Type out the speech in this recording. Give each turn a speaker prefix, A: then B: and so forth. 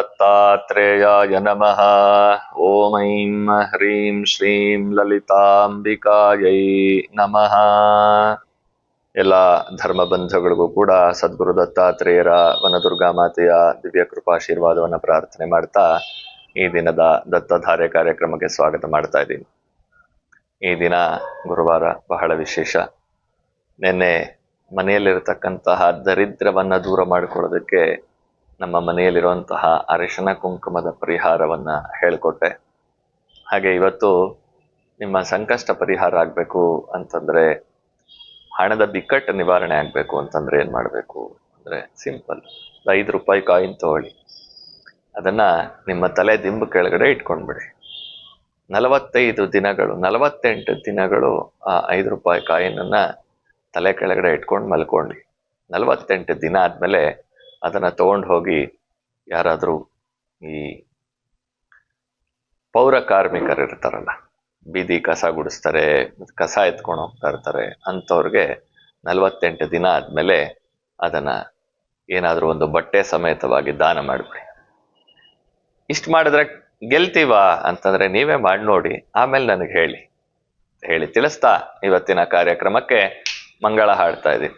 A: दत्तात्रेयाय नमः ॐ ऐं ह्रीं श्रीं ಲಲಿತಾಂಬಿಕಾಯೈ ನಮಃ ಎಲ್ಲ ಧರ್ಮ ಬಂಧುಗಳಿಗೂ ಕೂಡ ಸದ್ಗುರು ದತ್ತಾತ್ರೇಯರ ವನದುರ್ಗಾ ಮಾತೆಯ ದಿವ್ಯ ಕೃಪಾಶೀರ್ವಾದವನ್ನು ಪ್ರಾರ್ಥನೆ ಮಾಡ್ತಾ ಈ ದಿನದ ದತ್ತಧಾರೆ ಕಾರ್ಯಕ್ರಮಕ್ಕೆ ಸ್ವಾಗತ ಮಾಡ್ತಾ ಇದ್ದೀನಿ ಈ ದಿನ ಗುರುವಾರ ಬಹಳ ವಿಶೇಷ ನಿನ್ನೆ ಮನೆಯಲ್ಲಿರತಕ್ಕಂತಹ ದರಿದ್ರವನ್ನ ದೂರ ಮಾಡಿಕೊಳ್ಳೋದಕ್ಕೆ ನಮ್ಮ ಮನೆಯಲ್ಲಿರುವಂತಹ ಅರಿಶಿನ ಕುಂಕುಮದ ಪರಿಹಾರವನ್ನ ಹೇಳಿಕೊಟ್ಟೆ. ಹಾಗೆ ಇವತ್ತು ನಿಮ್ಮ ಸಂಕಷ್ಟ ಪರಿಹಾರ ಆಗಬೇಕು ಅಂತಂದ್ರೆ ಹಣದ ಬಿಕ್ಕಟ್ಟು ನಿವಾರಣೆ ಆಗಬೇಕು ಅಂತಂದ್ರೆ ಏನ್ ಮಾಡಬೇಕು ಅಂದ್ರೆ ಸಿಂಪಲ್ ಐದು ರೂಪಾಯಿ ಕಾಯಿನ್ ತಗೊಳ್ಳಿ. ಅದನ್ನ ನಿಮ್ಮ ತಲೆ ದಿಂಬು ಕೆಳಗಡೆ ಇಟ್ಕೊಂಡ್ಬಿಡಿ. ನಲವತ್ತೈದು ದಿನಗಳು, ನಲವತ್ತೆಂಟು ದಿನಗಳು ಆ ಐದು ರೂಪಾಯಿ ಕಾಯಿನನ್ನ ತಲೆ ಕೆಳಗಡೆ ಇಟ್ಕೊಂಡು ಮಲ್ಕೊಂಡ್ರಿ. ನಲವತ್ತೆಂಟು ದಿನ ಆದ್ಮೇಲೆ ಅದನ್ನ ತಗೊಂಡು ಹೋಗಿ ಯಾರಾದರೂ ಈ ಪೌರ ಕಾರ್ಮಿಕರು ಇರ್ತಾರಲ್ಲ, ಬೀದಿ ಕಸ ಗುಡಿಸ್ತಾರೆ, ಕಸ ಎತ್ಕೊಂಡು ಹೋಗ್ತಾ ಇರ್ತಾರೆ, ಅಂಥವ್ರಿಗೆ ನಲವತ್ತೆಂಟು ದಿನ ಆದ್ಮೇಲೆ ಅದನ್ನ ಏನಾದರೂ ಒಂದು ಬಟ್ಟೆ ಸಮೇತವಾಗಿ ದಾನ ಮಾಡಿಬಿಡಿ. ಇಷ್ಟು ಮಾಡಿದ್ರೆ ಗೆಲ್ತೀವಾ ಅಂತಂದ್ರೆ ನೀವೇ ಮಾಡಿ ನೋಡಿ, ಆಮೇಲೆ ನನಗೆ ಹೇಳಿ. ಹೇಳಿ, ತಿಳಿಸ್ತಾ ಇವತ್ತಿನ ಕಾರ್ಯಕ್ರಮಕ್ಕೆ ಮಂಗಳ ಹಾಡ್ತಾ ಇದ್ದೀನಿ.